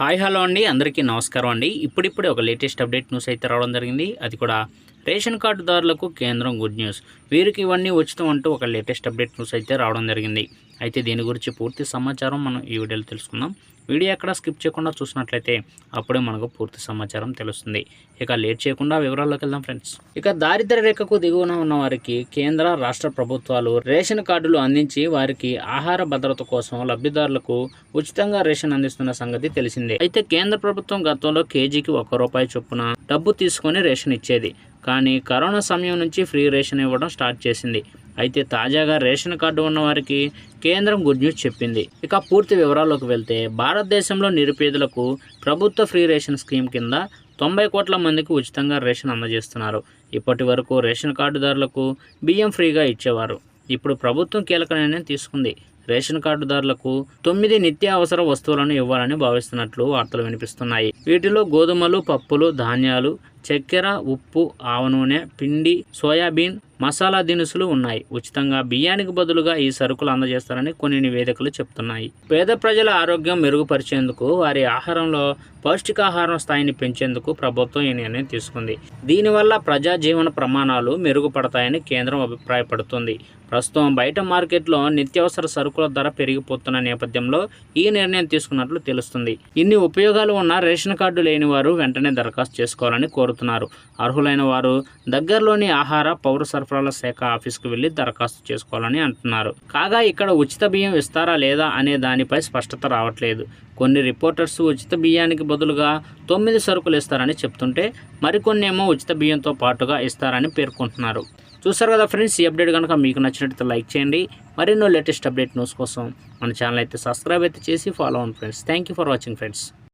Hi hello అండి. అందరికీ నమస్కారం అండి. ఇప్పుడిప్పుడే ఒక లేటెస్ట్ అప్డేట్ న్యూస్ అయితే రావడం జరిగింది. అది కూడా రేషన్ కార్డుదారులకు కేంద్రం గుడ్ న్యూస్. వీరికి ఇవన్నీ ఉచితం అంటూ ఒక లేటెస్ట్ అప్డేట్ న్యూస్ అయితే రావడం జరిగింది. అయితే దీని గురించి పూర్తి సమాచారం మనం ఈ వీడియోలో తెలుసుకుందాం. వీడియో ఎక్కడ స్కిప్ చేయకుండా చూసినట్లయితే అప్పుడే మనకు పూర్తి సమాచారం తెలుస్తుంది. ఇక లేట్ చేయకుండా వివరాల్లోకి వెళ్దాం ఫ్రెండ్స్. ఇక దారిద్ర్య రేఖకు దిగువన ఉన్న వారికి కేంద్ర రాష్ట్ర ప్రభుత్వాలు రేషన్ కార్డులు అందించి వారికి ఆహార భద్రత కోసం లబ్ధిదారులకు ఉచితంగా రేషన్ అందిస్తున్న సంగతి తెలిసిందే. అయితే కేంద్ర ప్రభుత్వం గతంలో కేజీకి ఒక్క రూపాయి చొప్పున డబ్బు తీసుకొని రేషన్ ఇచ్చేది. కానీ కరోనా సమయం నుంచి ఫ్రీ రేషన్ ఇవ్వడం స్టార్ట్ చేసింది. అయితే తాజాగా రేషన్ కార్డు ఉన్న వారికి కేంద్రం గుడ్ న్యూస్ చెప్పింది. ఇక పూర్తి వివరాల్లోకి వెళ్తే భారతదేశంలో నిరుపేదలకు ప్రభుత్వ ఫ్రీ రేషన్ స్కీమ్ కింద తొంభై కోట్ల మందికి ఉచితంగా రేషన్ అందజేస్తున్నారు. ఇప్పటి వరకు రేషన్ కార్డుదారులకు బియ్యం ఫ్రీగా ఇచ్చేవారు. ఇప్పుడు ప్రభుత్వం కీలక నిర్ణయం తీసుకుంది. రేషన్ కార్డుదారులకు తొమ్మిది నిత్యావసర వస్తువులను ఇవ్వాలని భావిస్తున్నట్లు వార్తలు వినిపిస్తున్నాయి. వీటిలో గోధుమలు పప్పులు ధాన్యాలు చక్కెర ఉప్పు ఆవ నూనె పిండి సోయాబీన్ మసాలా దినుసులు ఉన్నాయి. ఉచితంగా బియ్యానికి బదులుగా ఈ సరుకులు అందజేస్తారని కొన్ని నివేదికలు చెప్తున్నాయి. పేద ప్రజల ఆరోగ్యం మెరుగుపరిచేందుకు వారి ఆహారంలో పౌష్టికాహారం స్థాయిని పెంచేందుకు ప్రభుత్వం ఈ నిర్ణయం తీసుకుంది. దీనివల్ల ప్రజా జీవన ప్రమాణాలు మెరుగుపడతాయని కేంద్రం అభిప్రాయపడుతుంది. ప్రస్తుతం బయట మార్కెట్లో నిత్యావసర సరుకుల ధర పెరిగిపోతున్న నేపథ్యంలో ఈ నిర్ణయం తీసుకున్నట్లు తెలుస్తుంది. ఇన్ని ఉపయోగాలు ఉన్న రేషన్ కార్డు లేని వారు వెంటనే దరఖాస్తు చేసుకోవాలని కోరుతున్నారు. అర్హులైన వారు దగ్గరలోని ఆహార పౌర సరఫరాల శాఖ ఆఫీస్కు వెళ్ళి దరఖాస్తు చేసుకోవాలని అంటున్నారు. కాగా ఇక్కడ ఉచిత బియ్యం ఇస్తారా లేదా అనే దానిపై స్పష్టత రావట్లేదు. కొన్ని రిపోర్టర్స్ ఉచిత బియ్యానికి బదులుగా తొమ్మిది సరుకులు ఇస్తారని చెప్తుంటే మరికొన్నేమో ఉచిత బియ్యంతో పాటుగా ఇస్తారని పేర్కొంటున్నారు. చూసారు కదా ఫ్రెండ్స్ ఈ అప్డేట్ కనుక మీకు నచ్చినట్లయితే లైక్ చేయండి. మరెన్నో లేటెస్ట్ అప్డేట్ న్యూస్ కోసం మన ఛానల్ అయితే సబ్స్క్రైబ్ అయితే చేసి ఫాలో అవ్వండి friends. Thank you for watching friends